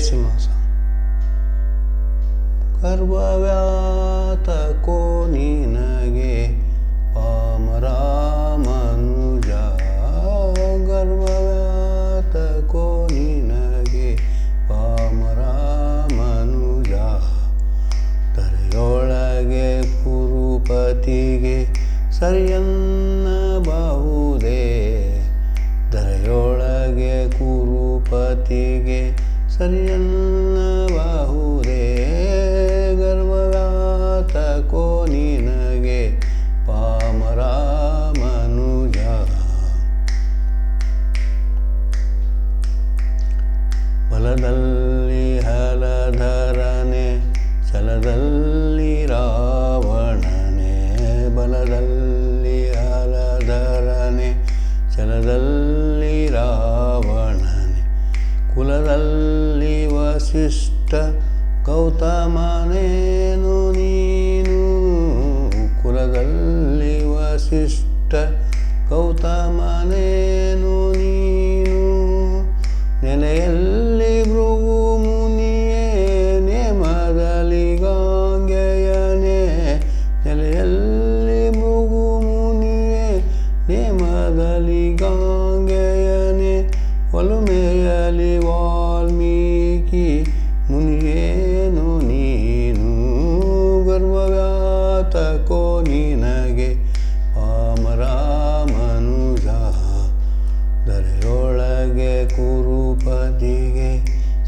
décimos. Carguaviata coni ಛಲದಲ್ಲಿ ರಾವಣನೆ, ಬಲದಲ್ಲಿ ಹಲಧರನೆ ಚಲದಲ್ಲಿ ರಾವಣನೆ, ಕುಲದಲ್ಲಿ ವಸಿಷ್ಠ ಗೌತಮನೇನು ನೀನು? ಕುಲದಲ್ಲಿ ವಸಿಷ್ಠ ಗೌತಮನೇನು ನೀನು? ನೆಲೆಯಲ್ಲಿ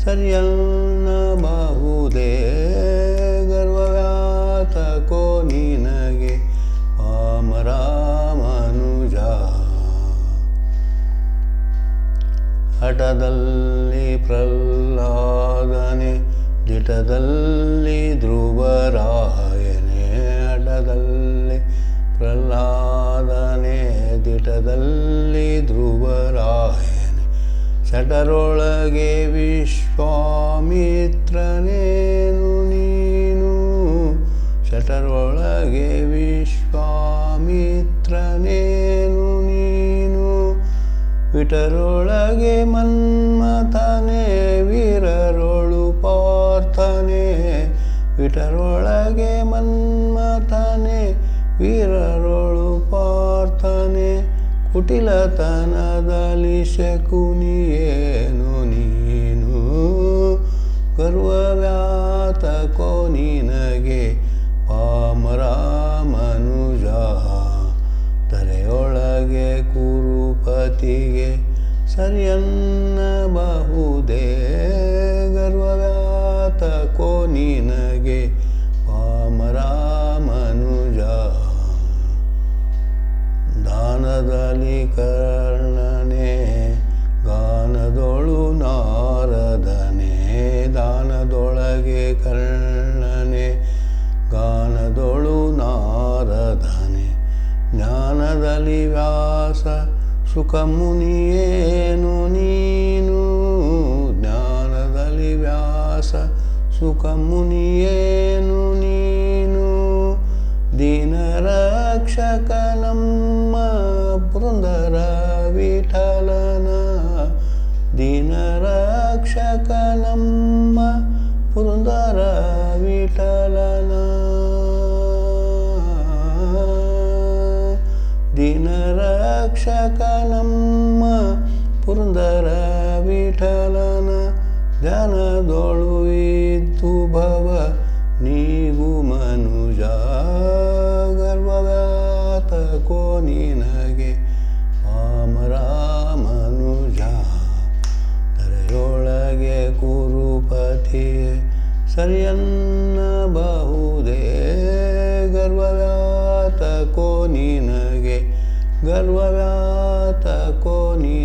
ಸರಿಯನ್ನಬಹುದೇ? ಗರ್ವವ್ಯಾತಕೋ ನಿನಗೆ ಪಾಮರ ಮನುಜ ಹಠದಲ್ಲಿ ಪ್ರಹ್ಲಾದನೆ ದಿಟದಲ್ಲಿ ಧ್ರುವರಾಯನೆ. ಹಠದಲ್ಲಿ ಪ್ರಹ್ಲಾದನೆ ದಿಟದಲ್ಲಿ ಧ್ರುವರಾಯನೆ. ಶಟರೊಳಗೆ ವಿಶ್ವಾಮಿತ್ರನೇನು ನೀನು? ಶಟರೊಳಗೆ ವಿಶ್ವಾಮಿತ್ರನೇನು ನೀನು? ವಿಟರೊಳಗೆ ಮನ್ಮಥನೇ ವೀರರೊಳು ಪಾರ್ಥನೆ. ವಿಟರೊಳಗೆ ಮನ್ಮಥನೆ ಕುಟಿಲತನದಲ್ಲಿ ಶಕುನಿಯೇನು ನೀನು? ಗರ್ವವ್ಯಾತಕೋ ನಿನಗೆ ಪಾಮರ ಮನುಜ ತರೆಯೊಳಗೆ ಕುರುಪತಿಗೆ ಸರಿಯನ್ನಬಹುದೇ? दलि व्यास सुखमुनिय नुनीनु ज्ञानदलि व्यास सुखमुनियेनुनीनु दीनरक्षकलम् ದೀನರಕ್ಷಕ ನಮ್ಮ ಪುರಂದರ ವಿಠಲನ ಧ್ಯಾನದೊಳು ಇದ್ದು ಭವ, ನೀಗು ಮನುಜ ಗರ್ಭವ್ಯಾತಕೋ ನಿನಗೆ. ಪಾಮರ ಮನುಜ ತರೆಯೊಳಗೆ ಸರಿಯನ್ನ ಸರಿಯನ್ನಬಹುದೇ ಗರ್ಭವ್ಯಾತಕೋ ನಿನಗೆ. गर्वव्यातको नि